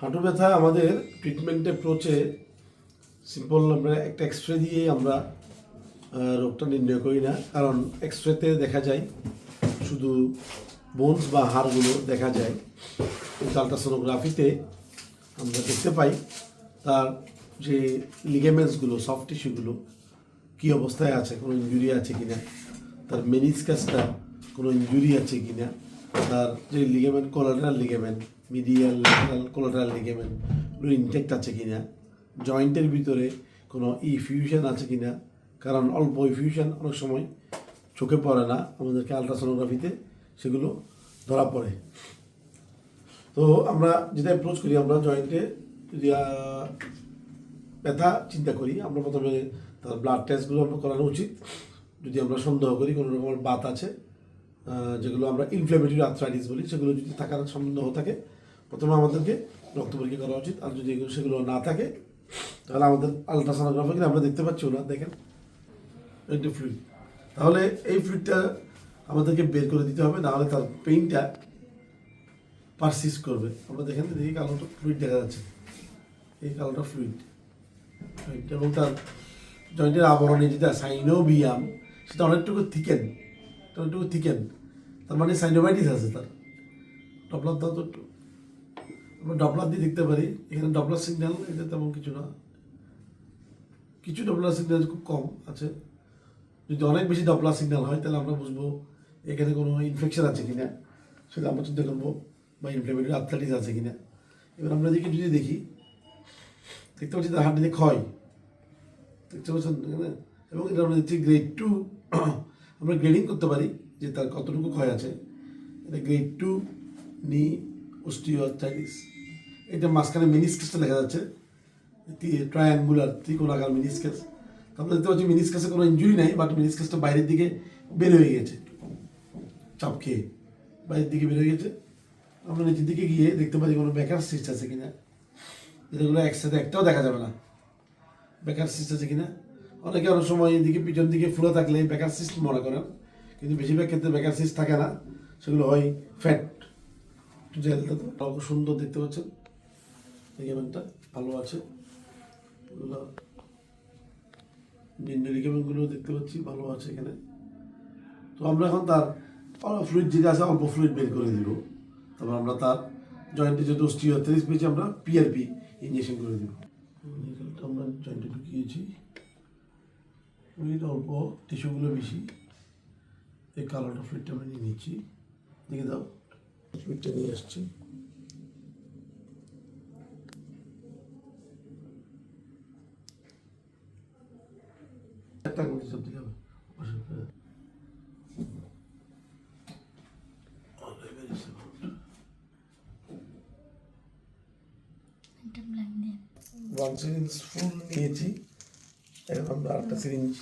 হাঁটু ব্যথা আমাদের ট্রিটমেন্ট অ্যাপ্রোচে সিম্পল আমরা একটা এক্স রে দিয়েই আমরা রোগটা নির্ণয় করি না। কারণ এক্স রেতে দেখা যায় শুধু বোনস বা হাড়গুলো দেখা যায়। কিন্তু আলট্রাসোনোগ্রাফিতে আমরা দেখতে পাই তার যে লিগামেন্টসগুলো সফট টিস্যুগুলো কী অবস্থায় আছে, কোনো ইঞ্জুরি আছে কি না তার মেনিসকাসটা কোনো ইঞ্জুরি আছে কিনা। তার যে ligament collateral ligament medial lateral collateral ligament ওগুলো ইনটেক্ট আছে কিনা? জয়েন্টের ভিতরে কোনো ইফিউশন আছে কিনা? কারণ অল্প ইফিউশন অনেক সময় চোখে পড়ে না, আমাদেরকে আলট্রাসোনোগ্রাফিতে সেগুলো ধরা পড়ে। তো আমরা যেটা অ্যাপ্রোচ করি, আমরা জয়েন্টে যদি ব্যথা চিন্তা করি, আমরা প্রথমে তার ব্লাড টেস্টগুলো আমরা করানো উচিত। যদি আমরা সন্দেহ করি, কোনো রকমের বাত আছে যেগুলো আমরা ইনফ্লেমেটরি আর্থ্রাইটিস বলি, সেগুলো যদি থাকার সন্দেহ থাকে, প্রথমে আমাদেরকে রক্ত পরীক্ষা করা উচিত। আর যদি সেগুলো না থাকে, তাহলে আমাদের আলট্রাসোনোগ্রাফি আমরা দেখতে পাচ্ছি না দেখেন, একটু ফ্লুইড তাহলে এই ফ্লুইডটা আমাদেরকে বের করে দিতে হবে, নাহলে তার পেইনটা পারসিস্ট করবে। আমরা দেখেন দেখি কালোটা ফ্লুইড দেখা যাচ্ছে। এই কালোটা ফ্লুইড এবং তার জয়েন্টের আবরণে যেটা সাইনোবিয়াম সেটা অনেকটুকু থিকেন অনেকটুকু থিকেন তার মানে সাইনোমাইটিস আছে তার। ডপলার তো একটু। আমরা ডপলার দিয়ে দেখতে পারি। এখানে ডপলার সিগন্যাল এটা তেমন কিছু না। কিছু ডপলার সিগন্যাল খুব কম আছে। যদি অনেক বেশি ডপলার সিগন্যাল হয়, তাহলে আমরা বুঝব এখানে কোনো ইনফেকশন আছে কিনা। সেটা আমরা চিন্তা করব বা ইনফ্লেমেটরি আর্থাইটিস আছে কিনা। এবার আমরা দেখি যদি দেখি, দেখতে পাচ্ছি তার হাড্ডিতে ক্ষয়। দেখতে পাচ্ছেন, এখানে। এবং এটা আমরা দেখছি গ্রেড টু আমরা গ্রেডিং করতে পারি যে তার কতটুকু ক্ষয় আছে। এটা গ্রেড টু নি অস্টিওআর্থাইটিস এটা মাঝখানে মিনিসকাসটা দেখা যাচ্ছে। ট্রায়াঙ্গুলার ত্রিকোণাকার মিনিসকাস আমরা দেখতে পাচ্ছি মিনিসকাসে কোনো ইঞ্জুরি নাই বাট মিনিসকাসটা বাইরের দিকে বের হয়ে গেছে। চাপ খেয়ে বাইরের দিকে বের হয়ে গেছে। আমরা নিচের দিকে গিয়ে দেখতে পাচ্ছি কোনো বেকার সিস্ট আছে কিনা। যেগুলো একসাথে একটাও দেখা যাবে না। বেকার সিস্ট আছে কিনা? অনেকে অনেক সময় এদিকে পিছন দিকে ফুলে থাকলে বেকার সিস্ট মনে করেন, কিন্তু বেশিরভাগ ক্ষেত্রে বেকার সিস্ট থাকে না, সেগুলো হয় ফ্যাট জেলটা তো? সুন্দর দেখতে পাচ্ছেন লিগামেন্টটা ভালো আছে নিম্ন লিগামেন্টগুলো দেখতে পাচ্ছি, ভালো আছে এখানে। তো আমরা এখন তার অল্প ফ্লুইড যেটা আছে, অল্প ফ্লুইড বের করে দিব। তারপর আমরা তার জয়েন্টে যেহেতু অস্টিওথেরিস পেয়েছি, আমরা পিআরপি ইঞ্জেকশন করে দিব। আমরা জয়েন্টে ঢুকিয়েছি। ফ্লুইড অল্প টিস্যুগুলো বেশি। এই কালারটা ফ্লুইডটা আমরা নিয়ে নিচ্ছি। দেখে দাও ফ্লুইডটা নিয়ে আসছি। একটা করে সব দিকে দিয়ে। ওয়ান সিরিঞ্জ ফুল নিয়েছি। এখন আমরা আটটা সিরিঞ্জ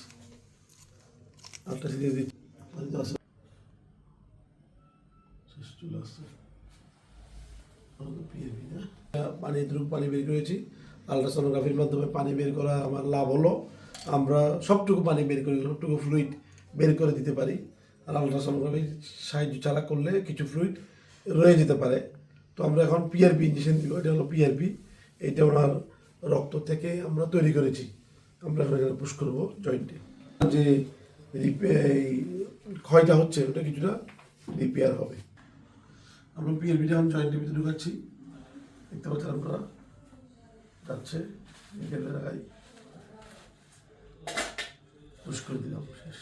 আটটা সিরিঞ্জ দিচ্ছি? পানি দ্রুপ পানি বের করেছি। আলট্রাসোনোগ্রাফির মাধ্যমে পানি বের করা আমার লাভ হলো। আমরা সবটুকু পানি বের করি সবটুকু ফ্লুইড বের করে দিতে পারি। আর আলট্রাসোনোগ্রাফির সাহায্য ছাড়া করলে কিছু ফ্লুইড রয়ে যেতে পারে। তো আমরা এখন পিআরপি ইঞ্জেকশন দিব। এটা হলো পিআরপি এটা ওনার রক্ত থেকে আমরা তৈরি করেছি। আমরা পুশ করব জয়েন্টে যে এই ক্ষয়টা হচ্ছে, ওটা কিছুটা রিপেয়ার হবে। আমরা পিএলবি যখন জয়েন্টের ভিতরে ঢুকাচ্ছি। দেখতে পাচ্ছেন আপনারা। যাচ্ছে এখানে লাগাই পুশ করে দিলাম, শেষ।